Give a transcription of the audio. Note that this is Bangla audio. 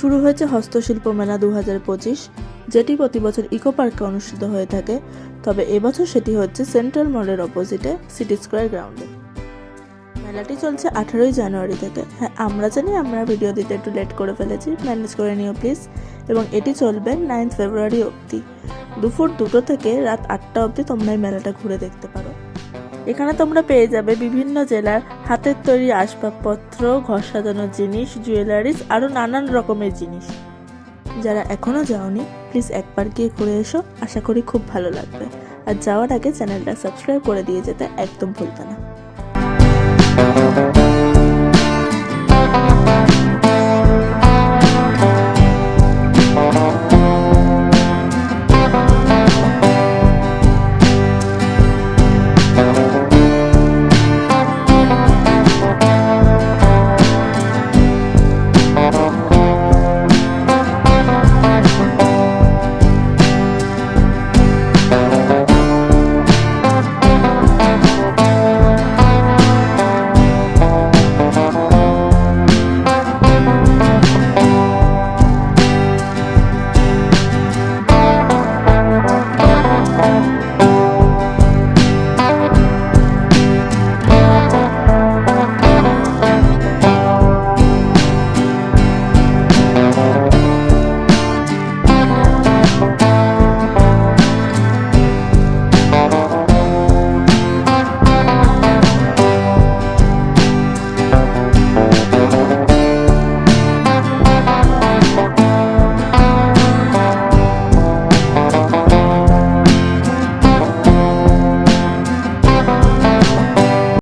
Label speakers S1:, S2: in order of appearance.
S1: শুরু হয়েছে হস্তশিল্প মেলা দু হাজার পঁচিশ, যেটি প্রতি বছর ইকো পার্কে অনুষ্ঠিত হয়ে থাকে। তবে এবছর সেটি হচ্ছে সেন্ট্রাল মলের অপোজিটে, সিটি স্কোয়ার গ্রাউন্ডে। মেলাটি চলছে আঠারোই জানুয়ারি থেকে। হ্যাঁ আমরা জানি, আমরা ভিডিও দিতে একটু লেট করে ফেলেছি। ম্যানেজ করে নিও, প্লিজ। এবং এটি চলবে নাইন্থ ফেব্রুয়ারি অবধি। দুপুর দুটো থেকে রাত আটটা অবধি তোমরা এই মেলাটা ঘুরে দেখতে পারো। এখানে তোমরা পেয়ে যাবে বিভিন্ন জেলার হাতের তৈরি আসবাবপত্র, ঘর সাজানোর জিনিস জুয়েলারিস আরও নানান রকমের জিনিস। যারা এখনও যাওনি প্লিজ একবার গিয়ে ঘুরে এসো। আশা করি খুব ভালো লাগবে। আর যাওয়ার আগে চ্যানেলটা সাবস্ক্রাইব করে দিয়ে যেতে একদম ভুলতে না।